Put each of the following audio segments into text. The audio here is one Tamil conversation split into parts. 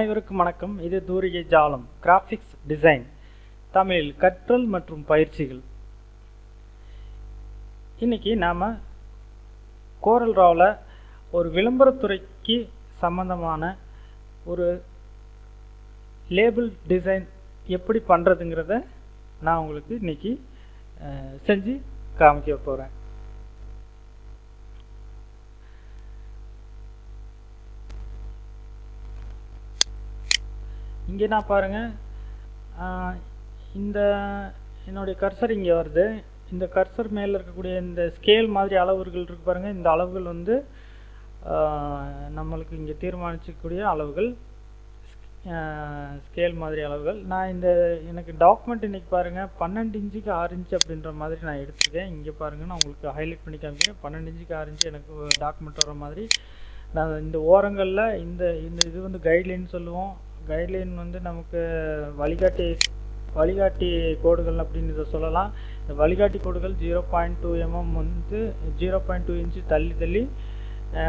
அனைவருக்கும் வணக்கம். இது தூரிகை ஜாலம் கிராஃபிக்ஸ் டிசைன் தமிழில் கற்றல் மற்றும் பயிற்சிகள். இன்னைக்கு நாம் கோரல் ராவில் ஒரு விளம்பரத்துறைக்கு சம்பந்தமான ஒரு லேபிள் டிசைன் எப்படி பண்ணுறதுங்கிறத நான் உங்களுக்கு இன்னைக்கு செஞ்சு காமிக்க போகிறேன் இங்கே நான் பாருங்கள் இந்த என்னுடைய கர்சர் இங்கே வருது. இந்த கர்சர் மேலே இருக்கக்கூடிய இந்த ஸ்கேல் மாதிரி அளவுகள் இருக்கு பாருங்கள் இந்த அளவுகள் வந்து நம்மளுக்கு இங்கே தீர்மானிச்சக்கூடிய அளவுகள் ஸ்கேல் மாதிரி அளவுகள். நான் இந்த எனக்கு டாக்குமெண்ட் இன்றைக்கி பாருங்கள் பன்னெண்டு இன்ச்சுக்கு ஆறு இன்ச்சு அப்படின்ற மாதிரி நான் எடுத்துருக்கேன். இங்கே பாருங்கள் நான் உங்களுக்கு ஹைலைட் பண்ணி காமிக்கிறேன். பன்னெண்டு இன்ச்சுக்கு ஆறு இன்ச்சு எனக்கு டாக்குமெண்ட் வர மாதிரி. நான் இந்த ஓரங்களில் இந்த இந்த இது வந்து கைட்லைன் சொல்லுவோம். கைட்லைன் வந்து நமக்கு வழிகாட்டி வழிகாட்டி கோடுகள் அப்படின்னு இதை சொல்லலாம். இந்த வழிகாட்டி கோடுகள் ஜீரோ பாயிண்ட் டூ எம்எம் வந்து ஜீரோ பாயிண்ட் டூ இன்ச்சு தள்ளி தள்ளி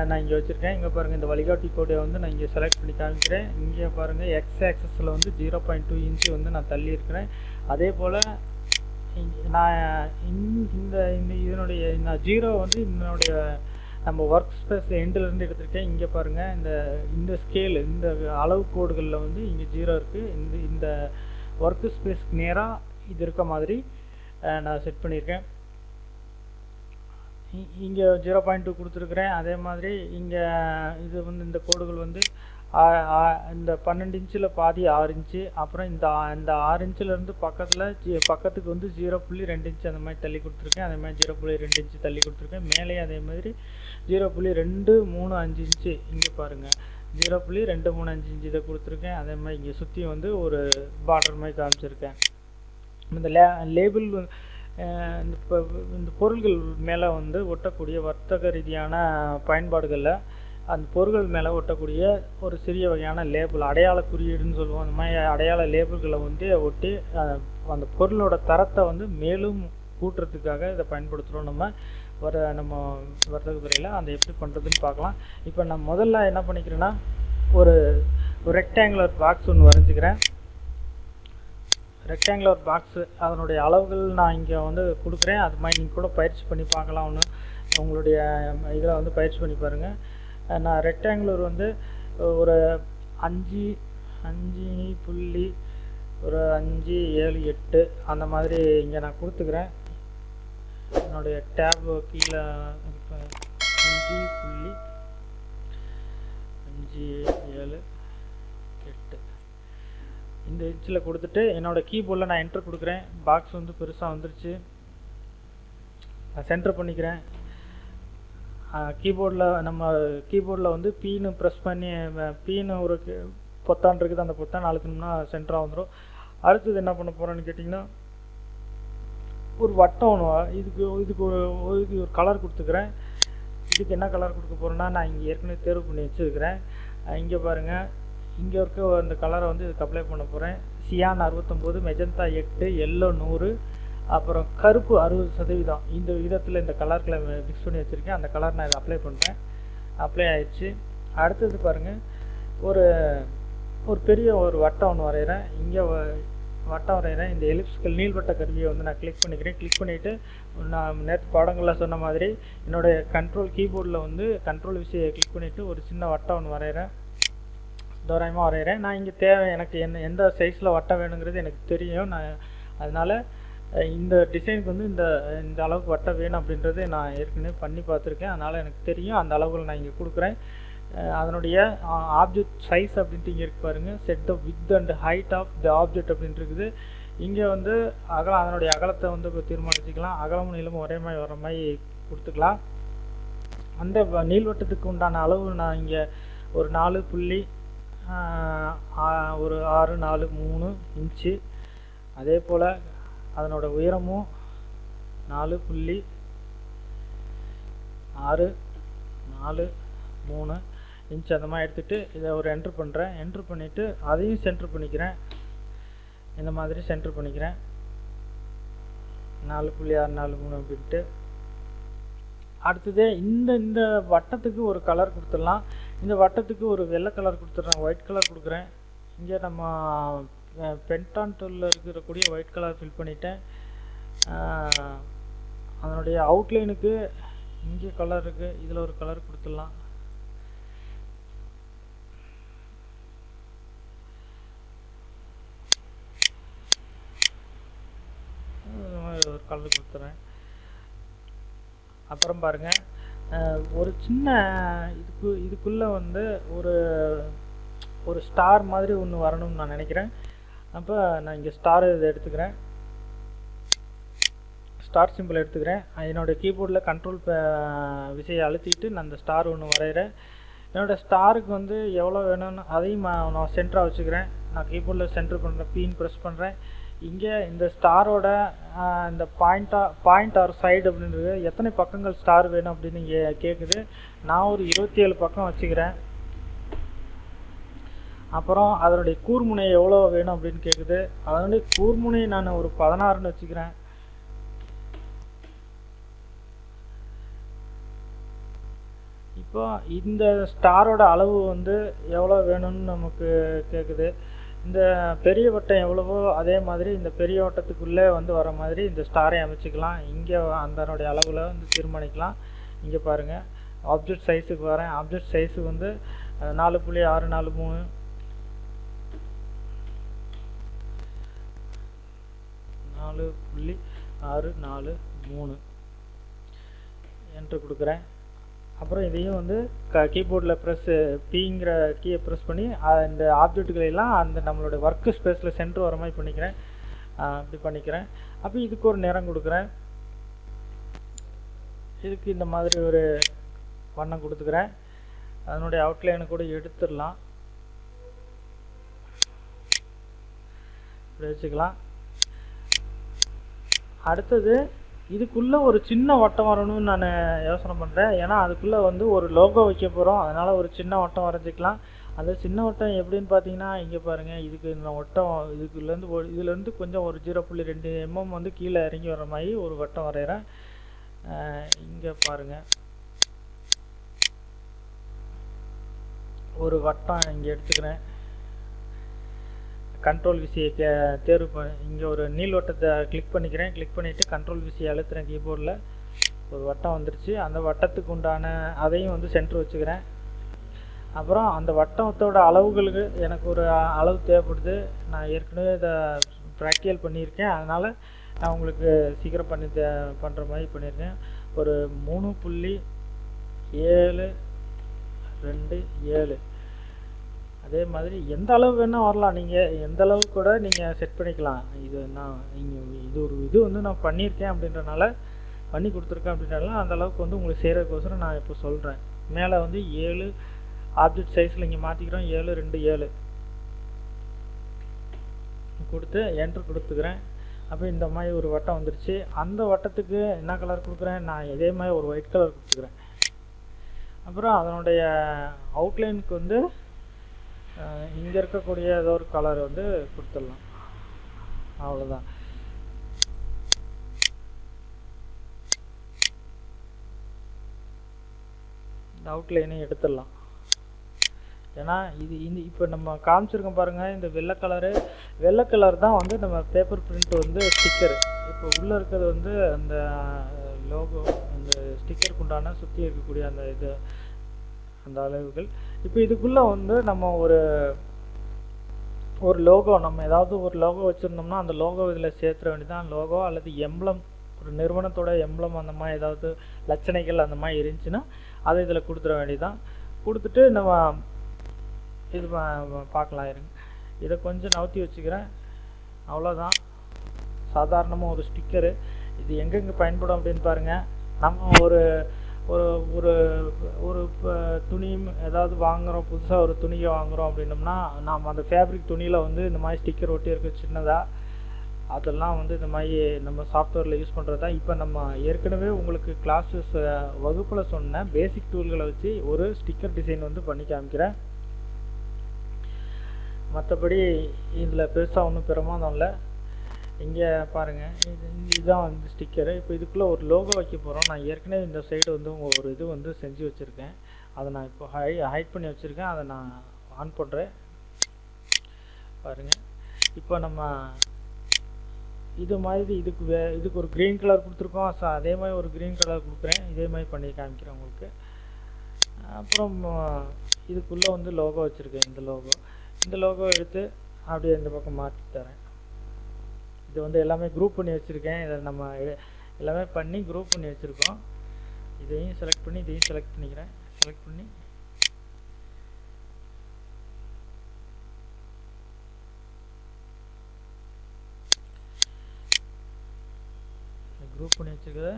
நான் இங்கே வச்சுருக்கேன். இங்கே பாருங்கள் இந்த வழிகாட்டி கோடை வந்து நான் இங்கே செலக்ட் பண்ணி காமிக்கிறேன். இங்கே பாருங்கள் எக்ஸ் ஆக்சஸில் வந்து ஜீரோ பாயிண்ட் டூ இன்ச்சு வந்து நான் தள்ளி இருக்கிறேன். அதே போல் நான் இந்த இந்த இதனுடைய நான் ஜீரோ வந்து இதனுடைய நம்ம ஒர்க் ஸ்பேஸ் எண்ட்லேருந்து எடுத்திருக்கேன். இங்கே பாருங்கள் இந்த இந்த ஸ்கேல் இந்த அளவு கோடுகளில் வந்து இங்கே ஜீரோ இருக்குது இந்த இந்த ஒர்க் ஸ்பேஸ்க்கு நேராக இது இருக்க மாதிரி நான் செட் பண்ணியிருக்கேன். இங்கே ஜீரோ பாயிண்ட் டூ கொடுத்துருக்குறேன். அதே மாதிரி இங்கே இது வந்து இந்த கோடுகள் வந்து இந்த பன்னெண்டு இன்ச்சில் பாதி ஆறு இன்ச்சு அப்புறம் இந்த இந்த ஆறு இன்ச்சிலேருந்து பக்கத்தில் ஜி- பக்கத்துக்கு வந்து ஜீரோ புள்ளி ரெண்டு இன்ச்சு அந்த மாதிரி தள்ளி கொடுத்துருக்கேன். அதே மாதிரி ஜீரோ புள்ளி ரெண்டு இன்ச்சு தள்ளி கொடுத்துருக்கேன். மேலே அதே மாதிரி ஜீரோ புள்ளி ரெண்டு மூணு அஞ்சு இன்ச்சு இங்கே பாருங்கள் ஜீரோ புள்ளி ரெண்டு மூணு அஞ்சு இன்ச்சு இதை கொடுத்துருக்கேன். அதே மாதிரி இங்கே சுற்றி வந்து ஒரு பார்டர் மாதிரி காமிச்சிருக்கேன். இந்த லே லேபிள் இந்த இந்த பொருள்கள் மேலே வந்து ஒட்டக்கூடிய வர்த்தக ரீதியான பயன்பாடுகளில் அந்த பொருள்கள் மேலே ஒட்டக்கூடிய ஒரு சிறிய வகையான லேபிள் அடையாள குறியீடுன்னு சொல்லுவோம். அந்த மாதிரி அடையாள லேபிள்களை வந்து ஒட்டி அந்த பொருளோட தரத்தை வந்து மேலும் கூட்டுறதுக்காக இதை பயன்படுத்துகிறோம் நம்ம வர நம்ம வர்த்தக துறையில் அதை எப்படி பண்ணுறதுன்னு பார்க்கலாம். இப்போ நான் முதல்ல என்ன பண்ணிக்கிறேன்னா ஒரு ரெக்டாங்குலர் பாக்ஸ் ஒன்று வரைஞ்சிக்கிறேன். ரெக்டாங்குலர் பாக்ஸு அதனுடைய அளவுகள் நான் இங்கே வந்து கொடுக்குறேன். அது மாதிரி நீங்கள் கூட பயிற்சி பண்ணி பார்க்கலாம். ஒன்று உங்களுடைய இதில் வந்து பயிற்சி பண்ணி பாருங்கள் நான் ரெக்டாங்குலர் வந்து ஒரு அஞ்சு அஞ்சு புள்ளி ஒரு அஞ்சு ஏழு எட்டு அந்த மாதிரி இங்கே நான் கொடுத்துக்கிறேன். என்னுடைய டேப் கீழே இப்போ அஞ்சு புள்ளி அஞ்சு ஏழு எட்டு. இந்த இன்ச்சில் கொடுத்துட்டு என்னோடய கீபோர்டில் நான் என்ட்ரு கொடுக்குறேன். பாக்ஸ் வந்து பெருசாக வந்துருச்சு. நான் சென்டர் பண்ணிக்கிறேன். கீபோர்டில் நம்ம கீபோர்டில் வந்து பீனு ப்ரெஸ் பண்ணி பீனு ஒரு பொத்தான் இருக்குது. அந்த பொத்தான் அழுத்தணும்னா சென்டராக வந்துடும் அடுத்தது என்ன பண்ண போகிறேன்னு கேட்டிங்கன்னா ஒரு வட்டம் ஒன்று இதுக்கு இதுக்கு ஒரு ஒரு- இதுக்கு ஒரு கலர் கொடுத்துக்கிறேன். இதுக்கு என்ன கலர் கொடுக்க போகிறேன்னா நான் இங்கே ஏற்கனவே தேர்வு பண்ணி வச்சுருக்கிறேன். இங்கே பாருங்கள் இங்கே இருக்க அந்த கலரை வந்து இதுக்கு அப்ளை பண்ண போகிறேன் சியான் அறுபத்தொம்போது மெஜந்தா எட்டு எல்லோ நூறு அப்புறம் கருப்பு அறுபது சதவீதம். இந்த விதத்தில் இந்த கலர்களை மிக்ஸ் பண்ணி வச்சுருக்கேன். அந்த கலர் நான் இதை அப்ளை பண்ணுறேன் அப்ளை ஆயிடுச்சு. அடுத்தது பாருங்கள் ஒரு ஒரு பெரிய ஒரு வட்டம் ஒன்று வரைகிறேன் இங்கே வட்டம் வரைகிறேன் இந்த எலிப்ஸ்கள் நீள்வட்ட கருவியை வந்து நான் கிளிக் பண்ணிக்கிறேன். கிளிக் பண்ணிவிட்டு நான் நேற்று பாடங்களில் சொன்ன மாதிரி என்னுடைய கண்ட்ரோல் கீபோர்டில் வந்து கண்ட்ரோல் விசையை கிளிக் பண்ணிவிட்டு ஒரு சின்ன வட்டம் ஒன்று வரைகிறேன் தோராயமாக வரைகிறேன் நான் இங்கே தேவை எனக்கு என்ன எந்த சைஸில் வட்டம் வேணுங்கிறது எனக்கு தெரியும். நான் அதனால் இந்த டிசைனுக்கு வந்து இந்த இந்த அளவுக்கு வட்டம் வேணும் அப்படின்றது நான் ஏற்கனவே பண்ணி பார்த்துருக்கேன். அதனால் எனக்கு தெரியும். அந்த அளவுகள் நான் இங்கே கொடுக்குறேன். அதனுடைய ஆப்ஜெக்ட் சைஸ் அப்படின்ட்டு இங்கே இருக்கு பாருங்கள் set the width and height of the object அப்படின்ட்டு இருக்குது. இங்கே வந்து அகலம் அதனுடைய அகலத்தை வந்து இப்போ தீர்மானிச்சுக்கலாம். அகலமும் நீளமும் ஒரே மாதிரி வர மாதிரி கொடுத்துக்கலாம். அந்த நீள்வட்டத்துக்கு உண்டான அளவு நான் இங்கே ஒரு நாலு புள்ளி ஆ- ஒரு ஆறு நாலு மூணு இன்ச்சு. அதே போல் அதனோட உயரமும் நாலு புள்ளி ஆறு நாலு மூணு இன்ச் அந்த மாதிரி எடுத்துகிட்டு இதை ஒரு என்ட்ரு பண்ணுறேன் என்ட்ரு பண்ணிவிட்டு அதையும் சென்ட்ரு பண்ணிக்கிறேன். இந்த மாதிரி சென்ட்ரு பண்ணிக்கிறேன். நாலு புள்ளி ஆறு நாலு மூணு அப்படின்ட்டு. அடுத்தது இந்த இந்த வட்டத்துக்கு ஒரு கலர் கொடுத்துடலாம். இந்த வட்டத்துக்கு ஒரு வெள்ளை கலர் கொடுத்துட்றேன். ஒயிட் கலர் கொடுக்குறேன். இங்கே நம்ம பென்டான் டூலில் இருக்கக்கூடிய ஒயிட் கலர் ஃபில் பண்ணிட்டேன். ஆஹ், அதனுடைய அவுட்லைனுக்கு இங்கே கலர் இருக்குது இதில் ஒரு கலர் கொடுத்துடலாம். ஒரு கலர் கொடுத்துறேன். அப்புறம் பாருங்க. ஒரு சின்ன இதுக்கு இதுக்குள்ள வந்து ஒரு ஒரு ஸ்டார் மாதிரி ஒன்று வரணும்னு நான் நினைக்கிறேன். அப்போ நான் இங்கே ஸ்டார் இதை எடுத்துக்கிறேன். ஸ்டார் சிம்பிள் எடுத்துக்கிறேன். என்னோடய கீபோர்டில் கண்ட்ரோல் விசையை அழுத்திட்டு நான் அந்த ஸ்டார் ஒன்று வரைகிறேன் என்னோட ஸ்டாருக்கு வந்து எவ்வளோ வேணும்னு அதையும் நான் சென்டராக வச்சுக்கிறேன். நான் கீபோர்டில் சென்டர் பண்ணுறேன் பீன் ப்ரெஸ் பண்ணுறேன் இங்கே இந்த ஸ்டாரோட இந்த பாயிண்டாக பாயிண்ட் ஆர் சைடு அப்படின்றது எத்தனை பக்கங்கள் ஸ்டார் வேணும் அப்படின்னு இங்கே கேட்குது நான் ஒரு இருபத்தி ஏழு பக்கம் வச்சுக்கிறேன். அப்புறம் அதனுடைய கூர்முனை எவ்வளோ வேணும் அப்படின்னு கேட்குது அதனுடைய கூர்முனை நான் ஒரு பதினாறுன்னு வச்சுக்கிறேன். இப்போ இந்த ஸ்டாரோட அளவு வந்து எவ்வளோ வேணும்னு நமக்கு கேட்குது இந்த பெரிய வட்டம் எவ்வளவோ அதே மாதிரி இந்த பெரிய வட்டத்துக்குள்ளே வந்து வர மாதிரி இந்த ஸ்டாரை அமைச்சிக்கலாம். இங்கே அதனுடைய அளவில் வந்து தீர்மானிக்கலாம். இங்கே பாருங்கள் ஆப்ஜெக்ட் சைஸுக்கு வரேன். ஆப்ஜெக்ட் சைஸுக்கு வந்து நாலு புள்ளி ஆறு நாலு மூணு நாலு புள்ளி ஆறு நாலு மூணு என்று கொடுக்குறேன். அப்புறம் இதையும் வந்து க கீபோர்டில் ப்ரெஸ் பிங்கிற கீயை ப்ரெஸ் பண்ணி இந்த ஆப்ஜெக்ட்டுகளெல்லாம் அந்த நம்மளோட ஒர்க் ஸ்பேஸில் சென்ட்ரு வர மாதிரி பண்ணிக்கிறேன் அப்படி பண்ணிக்கிறேன். அப்போ இதுக்கு ஒரு நிறம் கொடுக்குறேன். இதுக்கு இந்த மாதிரி ஒரு வண்ணம் கொடுத்துக்கிறேன். அதனுடைய அவுட்லைனை கூட எடுத்துடலாம். வச்சுக்கலாம். அடுத்தது இதுக்குள்ளே ஒரு சின்ன வட்டம் வரணும்னு நான் யோசனை பண்ணுறேன் ஏன்னா அதுக்குள்ளே வந்து ஒரு லோகோ வைக்க போகிறோம் அதனால் ஒரு சின்ன வட்டம் வரைஞ்சிக்கலாம். அந்த சின்ன வட்டம் எப்படின்னு பார்த்தீங்கன்னா இங்கே பாருங்கள் இதுக்கு இந்த வட்டம் இதுக்குள்ளேருந்து ஒரு இதுலேருந்து கொஞ்சம் ஒரு ஜீரோ புள்ளி ரெண்டு எம்எம் வந்து கீழே இறங்கி வர மாதிரி ஒரு வட்டம் வரைகிறேன். இங்கே பாருங்கள் ஒரு வட்டம் இங்கே எடுத்துக்கிறேன். கண்ட்ரோல் விசியை கே தேர்வு இங்கே ஒரு நீள்வட்டத்தை கிளிக் பண்ணிக்கிறேன். கிளிக் பண்ணிவிட்டு கண்ட்ரோல் விசியை அழுத்துறேன் கீபோர்டில் ஒரு வட்டம் வந்துருச்சு. அந்த வட்டத்துக்கு உண்டான அதையும் வந்து சென்டர் வச்சுக்கிறேன். அப்புறம் அந்த வட்டத்தோட அளவுகளுக்கு எனக்கு ஒரு அளவு தேவைப்படுது. நான் ஏற்கனவே இதை ப்ராக்டிக்கல் பண்ணியிருக்கேன். அதனால் நான் உங்களுக்கு சீக்கிரம் பண்ணி தே பண்ணுற மாதிரி பண்ணியிருக்கேன். ஒரு மூணு புள்ளி ஏழு ரெண்டு ஏழு. அதே மாதிரி எந்த அளவு வேணால் வரலாம். நீங்கள் எந்த அளவு கூட நீங்கள் செட் பண்ணிக்கலாம். இது நான் நீங்கள் இது ஒரு இது வந்து நான் பண்ணியிருக்கேன் அப்படின்றனால பண்ணி கொடுத்துருக்கேன் அப்படின்றனால அந்த அளவுக்கு வந்து உங்களுக்கு செய்கிறதுக்கோசரம் நான் இப்போ சொல்கிறேன் மேலே வந்து ஏழு ஆப்ஜெக்ட் சைஸில் இங்கே மாற்றிக்கிறோம் ஏழு ரெண்டு ஏழு. கொடுத்து என்ட்ரு கொடுத்துக்கிறேன். அப்போ இந்த மாதிரி ஒரு வட்டம் வந்துருச்சு. அந்த வட்டத்துக்கு என்ன கலர் கொடுக்குறேன்? நான் இதே மாதிரி ஒரு ஒயிட் கலர் கொடுத்துக்கிறேன். அப்புறம் அதனுடைய அவுட்லைனுக்கு வந்து இங்கே இருக்கக்கூடிய ஏதோ ஒரு கலர் வந்து கொடுத்துடலாம். அவ்வளோதான் இந்த அவுட்லைனையும் எடுத்துடலாம். ஏன்னா இது இந்த இப்போ நம்ம காமிச்சிருக்கோம் பாருங்கள் இந்த வெள்ளை கலரு வெள்ளை கலர் தான் வந்து நம்ம பேப்பர் பிரிண்ட் வந்து ஸ்டிக்கரு இப்போ உள்ளே இருக்கிறது வந்து அந்த லோகோ அந்த ஸ்டிக்கருக்கு உண்டான சுற்றி இருக்கக்கூடிய அந்த இது அந்த அளவுகள். இப்போ இதுக்குள்ளே வந்து நம்ம ஒரு ஒரு லோகோ நம்ம ஏதாவது ஒரு லோகோ வச்சுருந்தோம்னா அந்த லோகோ இதில் சேர்த்துற வேண்டியதான் லோகோ அல்லது எம்ப்ளம் ஒரு நிறுவனத்தோட எம்ப்ளம் அந்த மாதிரி ஏதாவது லட்சணைகள் அந்த மாதிரி இருந்துச்சுன்னா அதை இதில் கொடுத்துட வேண்டியதான் கொடுத்துட்டு நம்ம இது பார்க்கலாம் இருங்க. இதை கொஞ்சம் நவுத்தி வச்சுக்கிறேன். அவ்வளோதான் சாதாரணமாக ஒரு ஸ்டிக்கரு இது எங்கெங்கே பயன்படும் அப்படின்னு பாருங்கள் நம்ம ஒரு ஒரு ஒரு ஒரு இப்போ துணி ஏதாவது வாங்குகிறோம் புதுசாக ஒரு துணியை வாங்குகிறோம் அப்படின்னோம்னா நாம் அந்த ஃபேப்ரிக் துணியில் வந்து இந்த மாதிரி ஸ்டிக்கர் ஒட்டி இருக்க சின்னதாக அதெல்லாம் வந்து இந்த மாதிரி நம்ம சாஃப்ட்வேரில் யூஸ் பண்ணுறது தான் இப்போ நம்ம ஏற்கனவே உங்களுக்கு கிளாஸஸ் வகுப்பில் சொன்ன பேசிக் டூல்களை வச்சு ஒரு ஸ்டிக்கர் டிசைன் வந்து பண்ணி காமிக்கிறேன். மற்றபடி இதில் பெருசாக ஒன்றும் பிரமாதம் இல்லை. இங்கே பாருங்கள் இது இதுதான் வந்து ஸ்டிக்கரு இப்போ இதுக்குள்ளே ஒரு லோகோ வைக்க போகிறோம் நான் ஏற்கனவே இந்த சைடு வந்து ஒரு இது வந்து செஞ்சு வச்சுருக்கேன். அதை நான் இப்போ ஹை ஹைட் பண்ணி வச்சுருக்கேன். அதை நான் ஆன் பண்ணுறேன் பாருங்கள் இப்போ நம்ம இது மாதிரி இதுக்கு வே இதுக்கு ஒரு க்ரீன் கலர் கொடுத்துருக்கோம். ஸோ அதே மாதிரி ஒரு க்ரீன் கலர் கொடுக்குறேன். இதே மாதிரி பண்ணி காமிக்கிறேன் உங்களுக்கு. அப்புறம் இதுக்குள்ளே வந்து லோகோ வச்சுருக்கேன். இந்த லோகோ இந்த லோகோ எடுத்து அப்படியே இந்த பக்கம் மாற்றி தரேன். இது வந்து எல்லாமே குரூப் பண்ணி வச்சுருக்கேன். இதை நம்ம எல்லாமே பண்ணி குரூப் பண்ணி வச்சுருக்கோம். இதையும் செலக்ட் பண்ணி இதையும் செலக்ட் பண்ணிக்கிறேன். செலக்ட் பண்ணி. குரூப் பண்ணி வச்சுருக்கத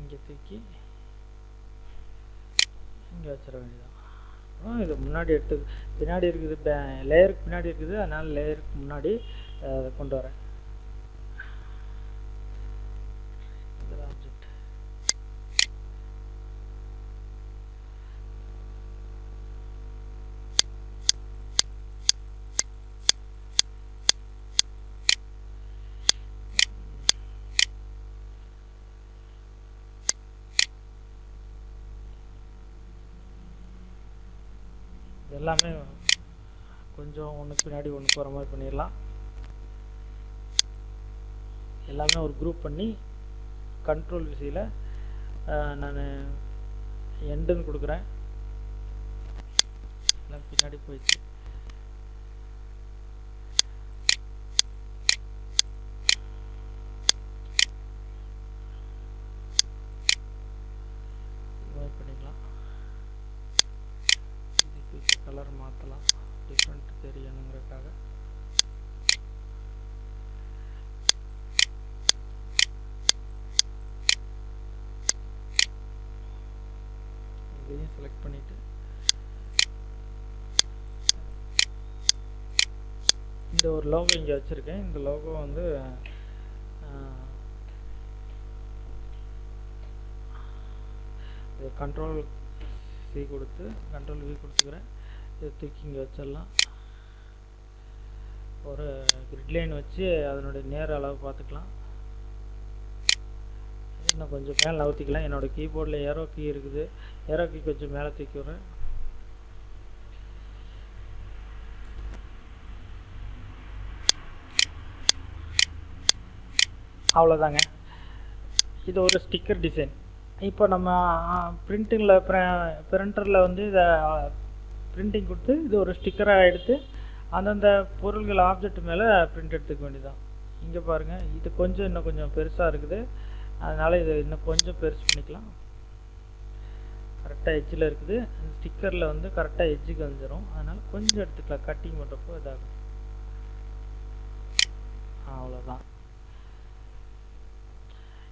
இங்கே தூக்கி இங்கே வச்சிட வேண்டியதான் இது முன்னாடி எடுத்து பின்னாடி இருக்குது லேயருக்கு பின்னாடி இருக்குது. அதனால் லேயருக்கு முன்னாடி கொண்டு வரேன். எல்லாமே கொஞ்சம் ஒன்றுக்கு பின்னாடி ஒன்று போகிற மாதிரி பண்ணிடலாம். எல்லாமே ஒரு குரூப் பண்ணி கண்ட்ரோல் விசையில் நான் எண்டுன்னு கொடுக்குறேன். எல்லாம் பின்னாடி போயிடுச்சு. பண்ணிக்கலாம். இதுக்கு கலர் மாற்றலாம் டிஃப்ரெண்ட் தெரியணுங்கிறதுக்காக எல்லாத்தையும் செலக்ட் பண்ணிவிட்டு இந்த ஒரு லோகோ இங்கே வச்சுருக்கேன். இந்த லோகோ வந்து இது கண்ட்ரோல் சி கொடுத்து கண்ட்ரோல் வி கொடுத்துக்கிறேன். இதை தூக்கி இங்கே வச்சிடலாம். ஒரு கிரிட் லைன் வச்சு அதனுடைய நேர அளவு பார்த்துக்கலாம். இன்னும் கொஞ்சம் மேலே நகர்த்திக்கலாம். என்னோடய கீபோர்டில் ஏரோ கீ இருக்குது. ஏரோ கீ கொஞ்சம் மேலே தூக்கி அவ்வளோதாங்க இது ஒரு ஸ்டிக்கர் டிசைன் இப்போ நம்ம பிரிண்டிங்கில் பிரிண்டரில் வந்து இதை பிரிண்டிங் கொடுத்து இது ஒரு ஸ்டிக்கராக எடுத்து அந்தந்த பொருள்கள் ஆப்ஜெக்ட் மேலே பிரிண்ட் எடுத்துக்க வேண்டியதான் இங்கே பாருங்கள் இது கொஞ்சம் இன்னும் கொஞ்சம் பெருசாக இருக்குது. அதனால் இதை இன்னும் கொஞ்சம் பெருசு பண்ணிக்கலாம். கரெக்டாக எஜ்ஜில் இருக்குது. ஸ்டிக்கரில் வந்து கரெக்டாக எஜ்ஜுக்கு வந்துடும் அதனால் கொஞ்சம் எடுத்துக்கலாம். கட்டிங் பண்ணுறப்போ இதாகும். அவ்வளோதான்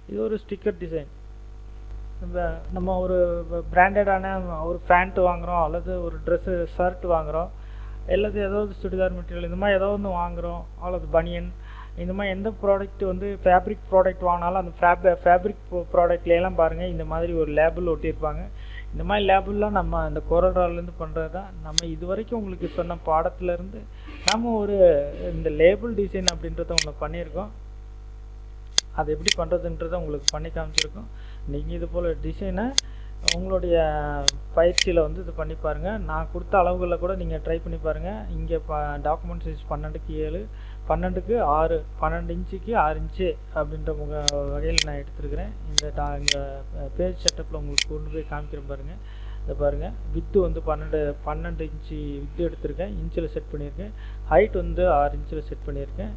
இது ஒரு ஸ்டிக்கர் டிசைன் நம்ம நம்ம ஒரு பிராண்டடான ஒரு பேண்ட் வாங்குகிறோம் அல்லது ஒரு ட்ரெஸ்ஸு ஷர்ட் வாங்குகிறோம் அல்லது ஏதாவது சுடிதார் மெட்டீரியல் இந்த மாதிரி ஏதோ ஒன்று வாங்குகிறோம் அல்லது பனியன் இந்த மாதிரி எந்த ப்ராடக்ட் வந்து ஃபேப்ரிக் ப்ராடக்ட் வாங்கினாலும் அந்த ஃபேப் ஃபேப்ரிக் ப்ராடக்ட்லாம் பாருங்கள் இந்த மாதிரி ஒரு லேபிள் ஒட்டியிருப்பாங்க. இந்த மாதிரி லேபிள்லாம் நம்ம அந்த கொரோடாலேருந்து பண்ணுறது தான் நம்ம இது வரைக்கும் உங்களுக்கு சொன்ன பாடத்துலேருந்து நம்ம ஒரு இந்த லேபிள் டிசைன் அப்படின்றத உங்களுக்கு பண்ணியிருக்கோம். அது எப்படி பண்ணுறதுன்றத உங்களுக்கு பண்ணி காமிச்சிருக்கோம். நீங்கள் இது போல் டிசைனை உங்களுடைய பயிற்சியில் வந்து இது பண்ணி பாருங்கள் நான் கொடுத்த அளவுகளில் கூட நீங்கள் ட்ரை பண்ணி பாருங்கள் இங்கே ப டாக்குமெண்ட் சைஸ் பன்னெண்டுக்கு ஏழு. பன்னெண்டுக்கு ஆறு பன்னெண்டு இன்ச்சுக்கு ஆறு இன்ச்சு அப்படின்ற முக வகையில் நான் எடுத்துருக்கிறேன். இந்த டா இந்த பேஜ் செட்டப்பில் உங்களுக்கு கொண்டு போய் காமிக்கிறேன் பாருங்கள் இதை பாருங்கள் வித்து வந்து பன்னெண்டு பன்னெண்டு இன்ச்சு வித்து எடுத்திருக்கேன். இன்ச்சில் செட் பண்ணியிருக்கேன். ஹைட் வந்து ஆறு இன்ச்சில் செட் பண்ணியிருக்கேன்.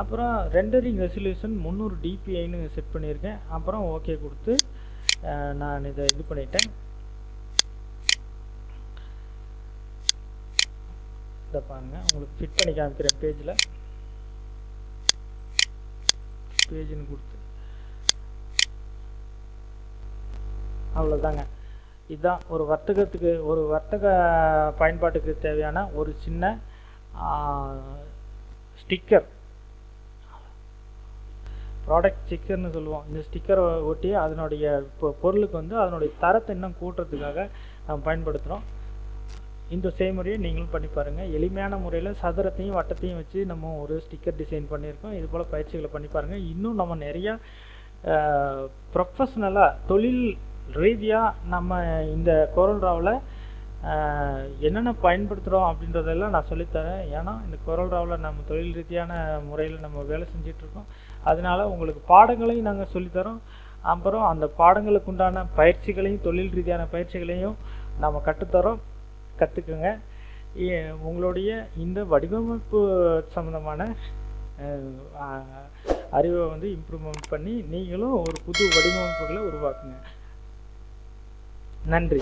அப்புறம் ரெண்டரிங் ரெசல்யூஷன் முந்நூறு டிபிஐன்னு செட் பண்ணியிருக்கேன். அப்புறம் ஓகே கொடுத்து நான் இதை இது பண்ணிட்டேன். இதை பாருங்கள் உங்களுக்கு ஃபிட் பண்ணி காமிக்கிறேன் பேஜில். பேஜுன்னு கொடுத்து. அவ்வளோதாங்க இதுதான் ஒரு வர்த்தகத்துக்கு ஒரு வர்த்தக பயன்பாட்டுக்கு தேவையான ஒரு சின்ன ஸ்டிக்கர் ப்ராடக்ட் ஸ்டிக்கர்னு சொல்லுவோம். இந்த ஸ்டிக்கரை ஒட்டி அதனுடைய பொ பொருளுக்கு வந்து அதனுடைய தரத்தை இன்னும் கூட்டுறதுக்காக நம்ம பயன்படுத்துகிறோம் இந்த செய்முறையை நீங்களும் பண்ணி பாருங்கள் எளிமையான முறையில் சதுரத்தையும் வட்டத்தையும் வச்சு நம்ம ஒரு ஸ்டிக்கர் டிசைன் பண்ணியிருக்கோம். இது போல் பயிற்சிகளை பண்ணி பாருங்கள் இன்னும் நம்ம நிறையா ப்ரொஃபஷ்னலாக தொழில் ரீதியாக நம்ம இந்த கொரல்ராவில் என்னென்ன பயன்படுத்துகிறோம் அப்படின்றதெல்லாம் நான் சொல்லித்தரேன். ஏன்னா இந்த கொரல்ராவில் நம்ம தொழில் ரீதியான முறையில் நம்ம வேலை செஞ்சிட்ருக்கோம். அதனால உங்களுக்கு பாடங்களையும் நாங்கள் சொல்லித்தரோம். அப்புறம் அந்த பாடங்களுக்கு உண்டான பயிற்சிகளையும் தொழில் ரீதியான பயிற்சிகளையும் நம்ம கற்றுத்தரோம். கற்றுக்குங்க உங்களுடைய இந்த வடிவமைப்பு சம்மந்தமான அறிவை வந்து இம்ப்ரூவ்மெண்ட் பண்ணி நீங்களும் ஒரு புது வடிவமைப்புகளை உருவாக்குங்க. நன்றி.